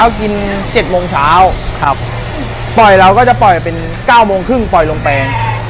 เช้ากิน7จ็ดโมงเช้าครับ ปล่อยเราก็จะปล่อยเป็น9ก้าโมงครึ่งปล่อยลงแปลง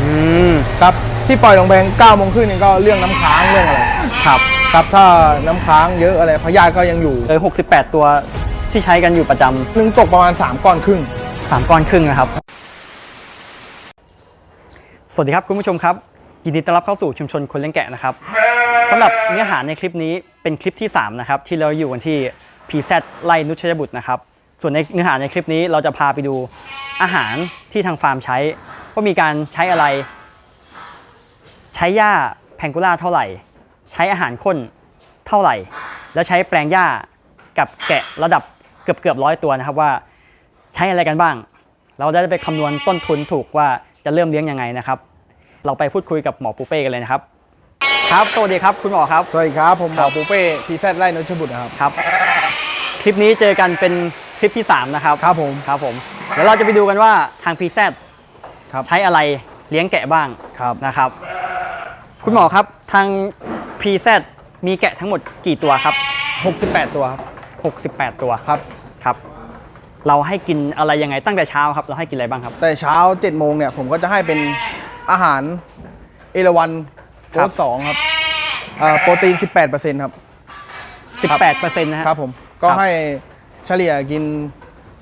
อืม ครับที่ปล่อยลงแปลง9ก้าโมงครึ่งนี่ก็เรื่องน้ำค้างเรื่องอะไรครับ ครับถ้าน้ำค้างเยอะอะไรพยาธิก็ยังอยู่เลย 68 ตัวที่ใช้กันอยู่ประจำหนึ่งตกประมาณ3ก้อนครึ่งสามก้อนครึ่งนะครับ สวัสดีครับคุณผู้ชมครับ ยินดีต้อนรับเข้าสู่ชุมชนคนเลี้ยงแกะนะครับสำหรับเนื้อหาในคลิปนี้เป็นคลิปที่ 3 นะครับ ที่เราอยู่กันที่ PZ ไล่นุชยบุตรนะครับ ส่วนในเนื้อหาในคลิปนี้เราจะพาไปดูอาหารที่ทางฟาร์มใช้ ว่ามีการใช้อะไร ใช้หญ้าแพงกูล่าเท่าไหร่ ใช้อาหารข้นเท่าไหร่ แล้วใช้แปลงหญ้ากับแกะระดับเกือบเกือบร้อยตัวนะครับว่าใช้อะไรกันบ้าง เราได้ไปคำนวณต้นทุนถูกว่าจะเริ่มเลี้ยงยังไงนะครับ เราไปพูดคุยกับหมอปูเป้กันเลยนะครับ ครับสวัสดีครับคุณหมอครับ สวัสดีครับ ผมหมอปูเป้พีแซดไล่นชบุตรนะครับ ครับ คลิปนี้เจอกันเป็นคลิปที่ 3 นะครับ ครับผม ครับผม เดี๋ยวเราจะไปดูกันว่าทาง PZ ครับใช้อะไรเลี้ยงแกะบ้างครับนะครับ คุณหมอครับทาง PZ มีแกะทั้งหมดกี่ตัวครับ 68 ตัวครับ68 ตัวครับครับ เราให้กินอะไรยังไงตั้งแต่เช้าครับ เราให้กินอะไรบ้างครับ แต่เช้า7จ็ดโมงเนี่ยผมก็จะให้เป็นอาหารเอราวันโพครัสบสองครับเอ่อโปรตีน 18%ครับ 18%นะฮะครับผม ก็ครับให้เฉลี่ยกิน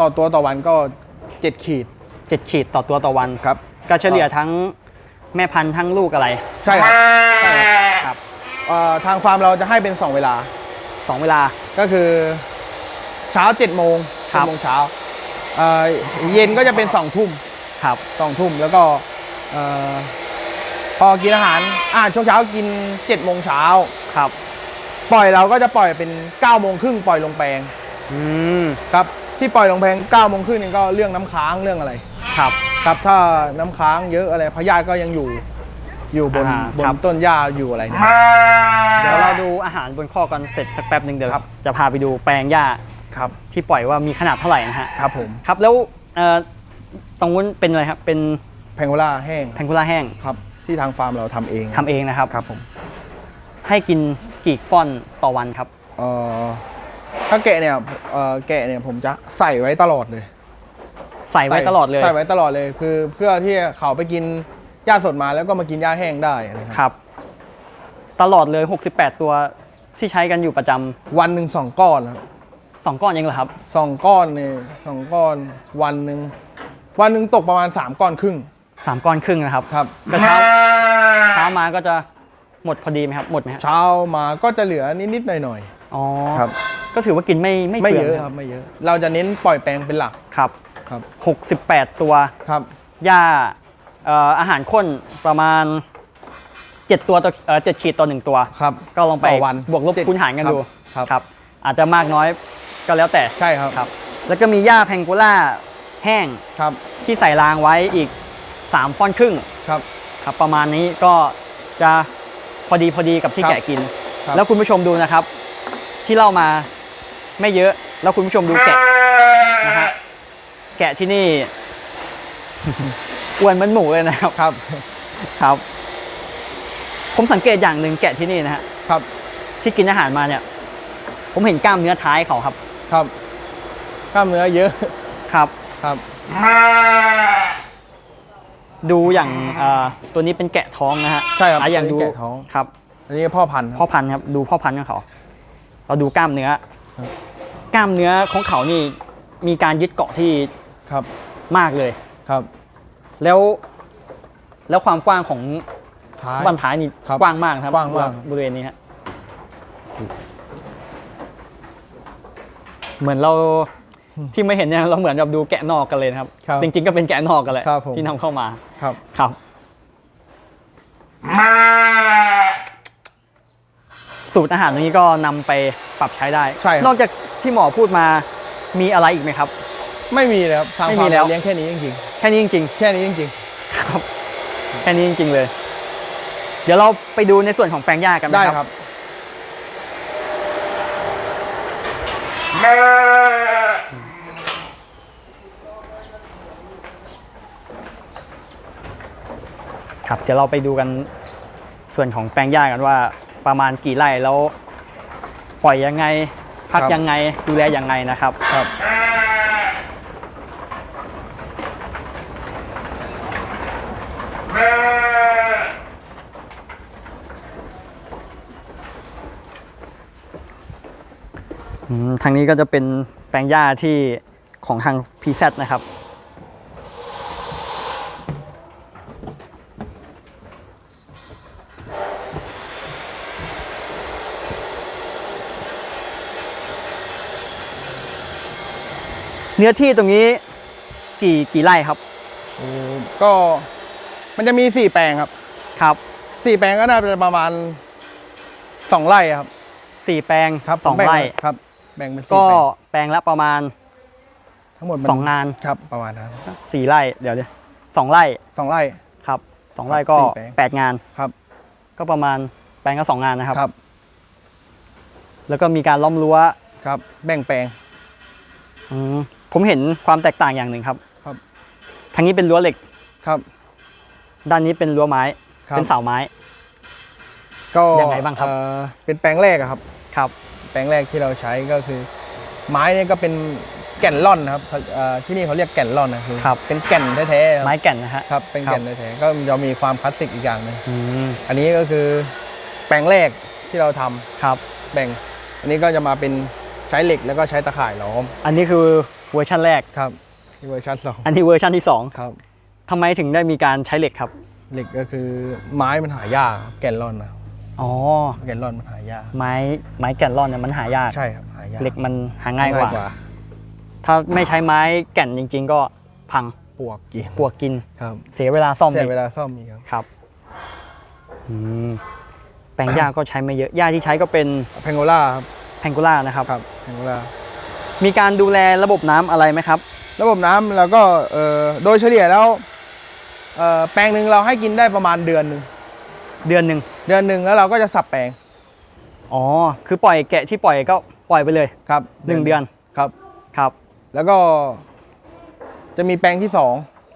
ต่อตัวต่อวันก็ 7 ขีดเจ็ดขีดต่อตัวต่อวันครับ ก็เฉลี่ยทั้งแม่พันธุ์ทั้งลูกอะไร ใช่ครับใช่ครับครับเอ่อทางฟาร์มเราจะให้เป็น 2 เวลาสองเวลาก็คือเช้า7โมงครับโมงเช้าเอ่อเย็นก็จะเป็น2ทุ่มครับ2ทุ่มแล้วก็เอ่อพอกินอาหารอ่าช่วงเช้ากิน7โมงเช้าครับ ปล่อยเราก็จะปล่อยเป็น9โมงครึ่งปล่อยลงแปลงอืมครับที่ปล่อยลงแปลง9โมงครึ่งนี่ก็เรื่องน้ำค้างเรื่องอะไร ครับ ครับถ้าน้ำค้างเยอะอะไรพยาธิก็ยังอยู่อยู่บนอ่าบนครับ ต้นหญ้าอยู่อะไรเนี่ย เดี๋ยวเราดูอาหารบนข้อกันเสร็จสักแป๊บหนึ่งเดี๋ยวครับ จะพาไปดูแปลงหญ้าครับที่ปล่อยว่ามีขนาดเท่าไหร่นะฮะครับผมครับแล้วเอ่อตรงนู้นเป็นอะไรครับเป็นแพงโกล่าแห้งแพงกุล่าแห้งครับที่ทางฟาร์มเราทำเองทำเองนะครับ ครับผม ให้กินกี่ฟอนต่อวันครับ เอ่อถ้าแกะเนี่ยเอ่อแกะเนี่ยผมจะใส่ไว้ตลอดเลยใส่ไว้ตลอดเลยใส่ไว้ตลอดเลยคือเพื่อที่เขาไปกินหญ้าสดมาแล้วก็มากินหญ้าแห้งได้นะคครับรับ ตลอดเลย 68 ตัวที่ใช้กันอยู่ประจำวันหนึ่งสองก้อนครับสองก้อนเองเหรอครับ สองก้อนเนี่ยสองก้อนวันหนึ่งวันหนึ่งตกประมาณ3ก้อนครึ่งสามก้อนครึ่งนะครับครับก็เช้าเช้ามาก็จะ หมดพอดีไหมครับ หมดไหมครับเช้ามาก็จะเหลือนิดๆหน่อยอ๋อๆครับ ก็ถือว่ากินไม่ไม่ไม่เปลืเยองอะครับไม่เยอะ เราจะเน้นปล่อยแปลงเป็นหลักครับครับ68 ตัว ครับ หญ้าเอ่ออาหารข้นประมาณ 7 ตัวต่อเอ่อ7ขีดต่อ 1 ตัว ครับก็ลองไปต่อวันบวกลบเจ็ดคูณหารกันดูครับ ครับ อาจจะมากน้อยก็แล้วแต่ใช่ครับครับ แล้วก็มีหญ้าแพงโกล่าแห้งครับที่ใส่รางไว้อีก 3ฟอนต์ครึ่งครับ ครับ ประมาณนี้ก็จะพ อดีพอดีกับที่ครับแกะกิน ครับ แล้วคุณผู้ชมดูนะครับ ที่เล่ามาไม่เยอะ แล้วคุณผู้ชมดูแกะนะฮะแกะที่นี่ อ้วนเหมันหมูเลยนะครับ ครับ ครับ ผมสังเกตอย่างหนึ่งแกะที่นี่นะฮะครับ ที่กินอาหารมาเนี่ย ผมเห็นกล้ามเนื้อท้ายเขาครับ ครับ กล้ามเนื้อเยอะ ครับ ครับ ดูอย่างเอ่อตัวนี้เป็นแกะท้องนะฮะใช่ครับอะอย่างดูอันนี้แกะท้อง ครับอันนี้พ่อพันธุ์คพ่อรับพันธุ์ครับดูพ่อพันธุ์ของเขา เราดูกล้ามเนื้อ ครับ กล้ามเนื้อของเขานี่มีการยึดเกาะที่ครับมากเลย ครับ แล้วแล้วความกว้างของท้าย บันท้ายนี่ครับกว้างมากนะครับกว้างมาก บริเวณนี้ฮะเหมือนเรา ที่ไม่เห็นเนี่ยเราเหมือนกับดูแกะนอกกันเลยนะครับ ครับจริงๆก็เป็นแกะนอกกันแหละครับผม ที่นำเข้ามาครับ ครับ สูตรอาหารตรงนี้ก็นำไปปรับใช้ได้ ใช่ครับ นอกจากที่หมอพูดมามีอะไรอีกไหมครับ ไม่มีเลยครับทางไม่ฟามีร์มแล้ว เราเลี้ยงแค่นี้จริงแค่นี้จริง ๆแค่นี้จริงๆ ครับ แค่นี้จริง ๆเลย เดี๋ยวเราไปดูในส่วนของแปลงหญ้ากันๆไหมได้คครัรับบ ครับเดี๋ยวเราไปดูกันส่วนของแปลงหญ้ากันว่าประมาณกี่ไร่แล้วปล่อยยังไง พักยังไงดูแลยังไงนะครับ ครับทางนี้ก็จะเป็นแปลงหญ้าที่ของทาง PZ นะครับ เนื้อที่ตรงนี้กี่กี่ไร่ครับก็มันจะมีสี่แปลงครับ ครับสี่แปลงก็น่าจะประมาณสองไร่ครับสี่แปลงครับสองแบ่ไร่ครับ แบ่งเป็นสี่ก็แปลงแปลงละประมาณ ทั้งหมดมันสองงานครับประมาณนั้นสี่ไร่เดี๋ยวเดี๋ยวสองไร่สองไร่ครับสองไร่ก็สี่แปลงแปดงานครับ ก็ประมาณแปลงก็สองงานนะครับครับ แล้วก็มีการล้อมรั้วครับ แบ่งแปลงอืม ผมเห็นความแตกต่างอย่างหนึ่งครับครับ ทางนี้เป็นรั้วเหล็ก ครับ ด้านนี้เป็นรั้วไม้ ครับ เป็นเสาไม้ ก็ยังไงบ้างครับ เอ่อเป็นแปลงแรกอะครับ ครับ แปลงแรกที่เราใช้ก็คือ ไม้เนี่ยก็เป็นแก่นล่อนนะครับเขาเอ่อที่นี่เขาเรียกแก่นล่อนนะคือครับ เป็นแก่นแท้ๆครับไม้แก่นนะฮะ ครับเป็นครับแก่นแท้ๆก็จะมีความคลาสสิกอีกอย่างหนึงอืม อันนี้ก็คือแปลงแรกที่เราทำครับ แบ่ง อันนี้ก็จะมาเป็นใช้เหล็กแล้วก็ใช้ตะข่ายล้อม อันนี้คือ เวอร์ชันแรก ครับที่เวอร์ชันสองอันนี้เวอร์ชันที่สองครับ ทำไมถึงได้มีการใช้เหล็กครับ เหล็กก็คือไม้มันหายากครับแก่นล่อนนะอ๋อ แก่นล่อนมันหายาก ไม้ไม้แก่นร่อนเนี่ยมันหายาก ใช่ครับหายากเหล็กมันหาง่ายกว่า ถ้าไม่ใช้ไม้แก่นจริง ๆ ก็พังปวกกินปวกกิน ครับเสียเวลาซ่อมใช้อีกเวลาซ่อมมีกครับครับอืมแปลงหญ้าก็ใช้ไม่เยอะหญ้าที่ใช้ก็เป็นแพงโกล่าครับแพงกูล่านะครับ ครับแพงโกล่า มีการดูแลระบบน้ำอะไรไหมครับ ระบบน้ำเราก็เอ่อโดยเฉลี่ยแล้วเอ่อแปลงหนึ่งเราให้กินได้ประมาณเดือนหนึ่งเดือนหนึ่งเดือนหนึ่งแล้วเราก็จะสับแปลงอ๋อ คือปล่อยแกะที่ปล่อยก็ปล่อยไปเลยครับหนึ่งเดือนครับ ครับแล้วก็จะมีแปลงที่สอง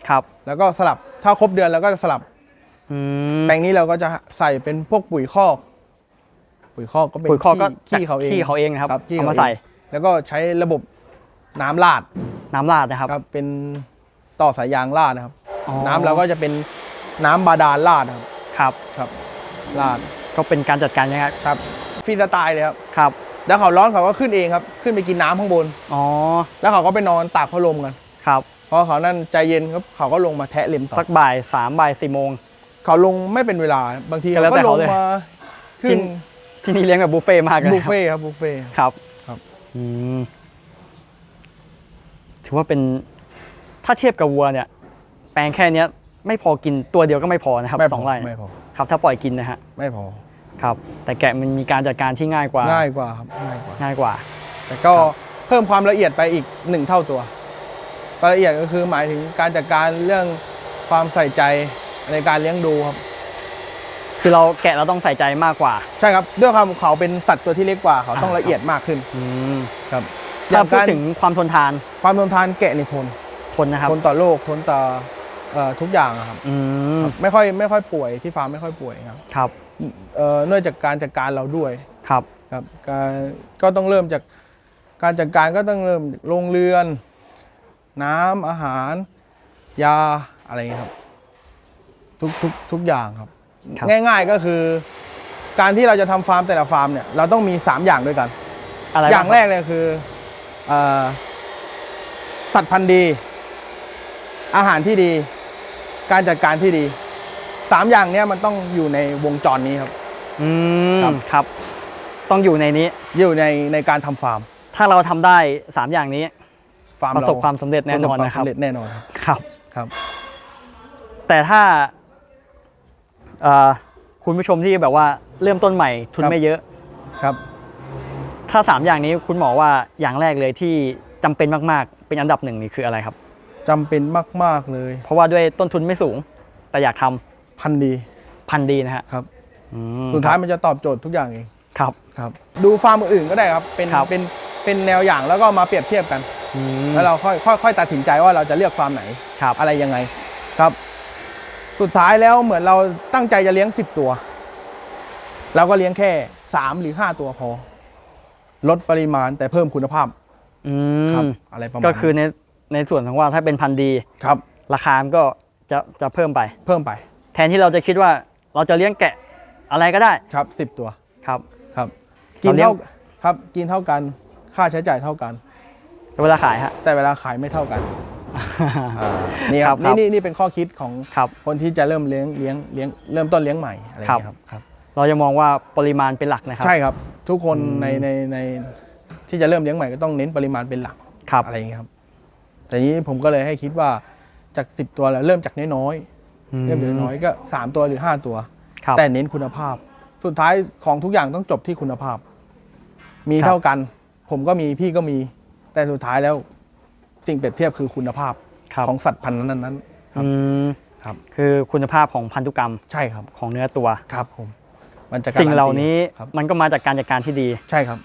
ครับแล้วก็สลับถ้าครบเดือนเราก็จะสลับ อืมแปลงนี้เราก็จะใส่เป็นพวกปุ๋ยคอก ปุ๋ยคอกก็เป็นปุ๋ยคอกก็ขี้ขี้เขาเองขี้เขาเองนะครับขี้เอามาขงใส่ แล้วก็ใช้ระบบน้ำราดน้ำราดนะครับครับ เป็นต่อสายยางราดนะครับ อ๋อน้ำเราก็จะเป็นน้ำบาดาลราดครับครับ ครับราดก็เป็นการจัดการยังไงครับฟรีสไตล์เลยครับ ครับแล้วเขาร้อนเขาก็ขึ้นเองครับ ขึ้นไปกินน้ำข้างบน อ๋อแล้วเขาก็ไปนอนตากพัดลมกันครับพอเขานั่นใจเย็นครับเขาก็ลงมาแทะเล็มต่สัอกบ่ายสามบ่ายสี่โมง เขาลงไม่เป็นเวลาบางทีก็เขาแล้วแต่ก็ลเขางเลยมาจริขึ้นง ที่นี่เลี้ยงแบบบุฟเฟ่ต์มากเลยบุนะฟเฟ่ต์ครับบุฟเฟ่ต์ครับครับ อืมถือว่าเป็นถ้าเทียบกับวัวเนี่ย แปลงแค่เนี้ย ไม่พอกินตัวเดียวก็ไม่พอนะครับไม่พสองไร่ไม่พอ ครับ ถ้าปล่อยกินนะฮะไม่พอ ครับ แต่แกะมันมีการจัดการที่ง่ายกว่าง่ายกว่าครับง่ายกว่า ง่ายกว่า แต่ก็เพิ่มความละเอียดไปอีกหนึ่งเท่าตัวความละเอียดก็คือหมายถึงการจัดการเรื่องความใส่ใจในการเลี้ยงดูครับ คือเราแกะเราต้องใส่ใจมากกว่า ใช่ครับด้วยความเขาเป็นสัตว์ตัวที่เล็กกว่าเขาต้องอ่าละเอียดมากขึ้นอืมครับอถ้าย่างพูดการถึงความทนทาน ความทนทานแกะในทนทนนะครับทนต่อโรคทนต่อเอ่อทุกอย่างอะครับอืมไม่ค่อยไม่ค่อยป่วยที่ฟาร์มไม่ค่อยป่วยครับครับเอ่อเนื่องจากการจัดการเราด้วยครับครับการก็ต้องเริ่มจากการจัดการก็ต้องเริ่มจากโรงเรือน น้ำอาหาร ยาอะไรอย่างเงี้ยครับ ทุกทุกทุกอย่างครับ ครับ ง่ายๆก็คือ การที่เราจะทำฟาร์มแต่ละฟาร์มเนี่ยเราต้องมี 3 อย่างด้วยกัน อะไรอย่างบ้แรกเลยคือเอ่อสัตว์พันธุ์ดี อาหารที่ดี การจัดการที่ดีสามอย่างเนี้ยมันต้องอยู่ในวงจรนี้ครับ อืมครับ ครับ ต้องอยู่ในนี้ อยู่ในในการทำฟาร์มถ้าเราทำได้สามอย่างนี้ ฟาร์มประสบความสำเร็จแน่นอนปรสนะครับวามสำเร็จแน่นอนครับ ครับครับแต่ถ้าเอ่อคุณผู้ชมที่แบบว่าเริ่มต้นใหม่ทุนครับ ไม่เยอะ ครับ ถ้าสามอย่างนี้คุณหมอว่าอย่างแรกเลยที่จำเป็นมากๆ เป็นอันดับหนึ่งนี่คืออะไรครับ จำเป็นมาก ๆ เลย เพราะว่าด้วยต้นทุนไม่สูง แต่อยากทำพันธุ์ดีพันธุ์ดีนะฮะครับ อืมสุดท้ายมันจะตอบโจทย์ทุกอย่างเอง ครับ ครับ ดูฟาร์มอื่นๆก็ได้ครับ เป็น ครับ เป็น เป็นแนวอย่างแล้วก็มาเปรียบเทียบกัน อืมแล้วเราค่อยค่อยค่อยตัดสินใจว่าเราจะเลือกฟาร์มไหน ครับ อะไรยังไง ครับ สุดท้ายแล้วเหมือนเราตั้งใจจะเลี้ยง 10 ตัว เราก็เลี้ยงแค่ 3 หรือ 5 ตัวพอ ลดปริมาณแต่เพิ่มคุณภาพอืครับมอะไรประมาณก็คือในในส่วนของว่าถ้าเป็นพันธุ์ดีครับ ราคามันก็จะจะเพิ่มไป เพิ่มไป แทนที่เราจะคิดว่าเราจะเลี้ยงแกะอะไรก็ได้ครับ10ตัวครับครับ กินเราเลี้ยงเท่าครับกินเท่ากัน ค่าใช้จ่ายเท่ากันเวลาขายฮะแต่เวลาขายไม่เท่ากันอ่า นี่ครับครับนี่นี่นี่เป็นข้อคิดของครับคนที่จะเริ่มเลี้ยงเลี้ยงเลี้ยงเริ่มต้นเลี้ยงใหม่อะไรอย่างเงี้ยครับครับ เราจะมองว่าปริมาณเป็นหลักนะครับ ใช่ครับ ทุกคนอืมในในในที่จะเริ่มเลี้ยงใหม่ก็ต้องเน้นปริมาณเป็นหลักครับอะไรอย่างเงี้ยครับแต่นี้ผมก็เลยให้คิดว่าจาก10ตัวแล้วเริ่มจากน้อยๆเริ่มจากน้อยๆก็3ตัวหรือ5ตัวครับแต่เน้นคุณภาพ สุดท้ายของทุกอย่างต้องจบที่คุณภาพ มีครับเท่ากัน ผมก็มีพี่ก็มี แต่สุดท้ายแล้ว สิ่งเปรียบเทียบคือคุณภาพครับ ของสัตว์พันธุ์นั้นๆครับ อืมครับ คือคุณภาพของพันธุกรรมใช่ครับของเนื้อตัว ครับผมมันจะสิ่งเหล่านี้ครับมันก็มาจากการจัดการที่ดี ใช่ครับ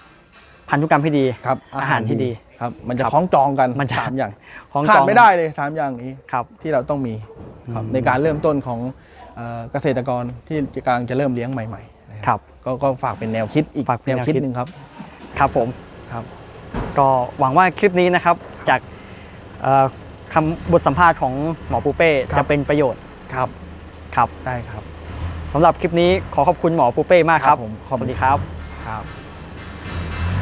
พันธุกรรมที่ดี ครับอาหารที่ดีครับ มันจะครับคล้องจองกันมันจะ สามอย่างของขาจดองไม่ได้เลยสามอย่างนี้ครับ ที่เราต้องมีครับในการเริ่มต้นของเอ่อเกษตรกรที่กำลังจะเริ่มเลี้ยงใหม่ๆนะคครับรับ ก็ก็ฝากเป็นแนวคิดอีกฝากเป็นแนวแนวคิดคิด หนึ่งครับ ครับผม ครับ ก็หวังว่าคลิปนี้นะครับจากเอ่อ คำบทสัมภาษณ์ของหมอปูเป้ครับ จะเป็นประโยชน์ครับ ครับได้ครับ สำหรับคลิปนี้ขอขอบคุณหมอปูเป้มากครับผมขอบสคุณ วัสดีครับ ครับ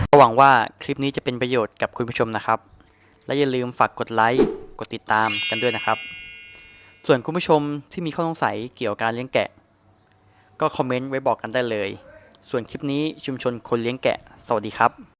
ก็หวังว่าคลิปนี้จะเป็นประโยชน์กับคุณผู้ชมนะครับ และอย่าลืมฝากกดไลค์กดติดตามกันด้วยนะครับ ส่วนคุณผู้ชมที่มีข้อสงสัยเกี่ยวกับการเลี้ยงแกะ ก็คอมเมนต์ไว้บอกกันได้เลย ส่วนคลิปนี้ชุมชนคนเลี้ยงแกะ สวัสดีครับ